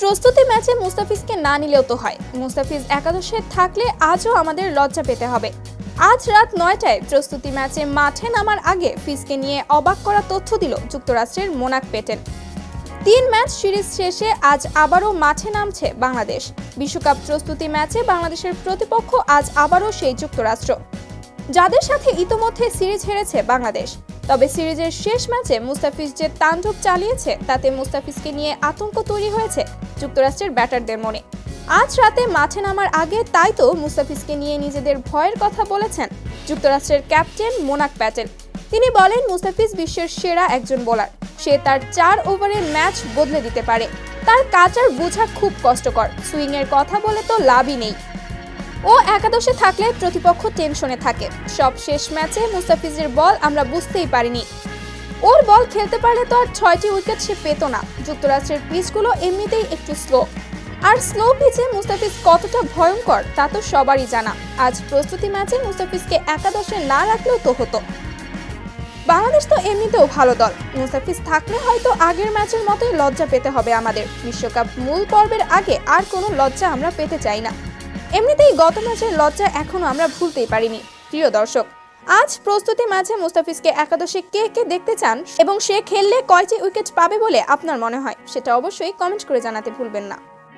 প্রস্তুতি ম্যাচে মুস্তাফিজকে না নিলেও তো হয়। মুস্তাফিজ একাদশে থাকলে আজও আমাদের লজ্জা পেতে হবে। আজ রাত নয়টায় প্রস্তুতি ম্যাচে মাঠে নামার আগে ফিজকে নিয়ে অবাক করা তথ্য দিল যুক্তরাষ্ট্রের মোনাক পেটেল। তিন ম্যাচ সিরিজ শেষে আজ আবারও মাঠে নামছে বাংলাদেশ। বিশ্বকাপ প্রস্তুতি ম্যাচে বাংলাদেশের প্রতিপক্ষ আজ আবারও সেই যুক্তরাষ্ট্র। যাদের সাথে ইতোমধ্যে সিরিজ হেরেছে বাংলাদেশ। তবে সিরিজের শেষ ম্যাচে মুস্তাফিজ যে তাণ্ডব চালিয়েছে, তাতে মুস্তাফিজকে নিয়ে আতঙ্ক তৈরি হয়েছে যুক্তরাষ্ট্রের ব্যাটারদের মনে। আজ রাতে মাঠে নামার আগে তাই তো মুস্তাফিজকে নিয়ে নিজেদের ভয়ের কথা বলেছেন যুক্তরাষ্ট্রের ক্যাপ্টেন মোনাক প্যাটেল। তিনি বলেন, মুস্তাফিজ বিশ্বের সেরা একজন বোলার। সে তার চার ওভারের ম্যাচ বদলে দিতে পারে। তার কাচার বোঝা খুব কষ্টকর। সুইংয়ের কথা বলে তো লাভই নেই। ও একাদশে থাকলে প্রতিপক্ষ টেনশনে থাকে। সব শেষ ম্যাচে মুস্তাফিজের বল আমরা বুঝতেই পারিনি। ওর বল খেলতে পারলে তো আর ছয়টি উইকেট সে পেত না। যুক্তরাষ্ট্রের পিচগুলো এমনিতেই একটু স্লো। আর স্লো পিচে মুস্তাফিজ কতটা ভয়ঙ্কর, তা তো সবারই জানা। আজ প্রস্তুতি ম্যাচে মুস্তাফিজকে একাদশে না রাখলেও তো হতো। বাংলাদেশ তো এমনিতেও ভালো দল। মুস্তাফিজ থাকলে হয়তো আগের ম্যাচের মতোই লজ্জা পেতে হবে আমাদের। বিশ্বকাপ মূল পর্বের আগে আর কোনো লজ্জা আমরা পেতে চাই না। এমনিতেই গত ম্যাচের লজ্জা এখনও আমরা ভুলতেই পারিনি, প্রিয় দর্শক। আজ প্রস্তুতি ম্যাচে মুস্তাফিজকে একাদশে কে কে দেখতে চান এবং সে খেললে কয়টি উইকেট পাবে বলে আপনার মনে হয়? সেটা অবশ্যই কমেন্ট করে জানাতে ভুলবেন না।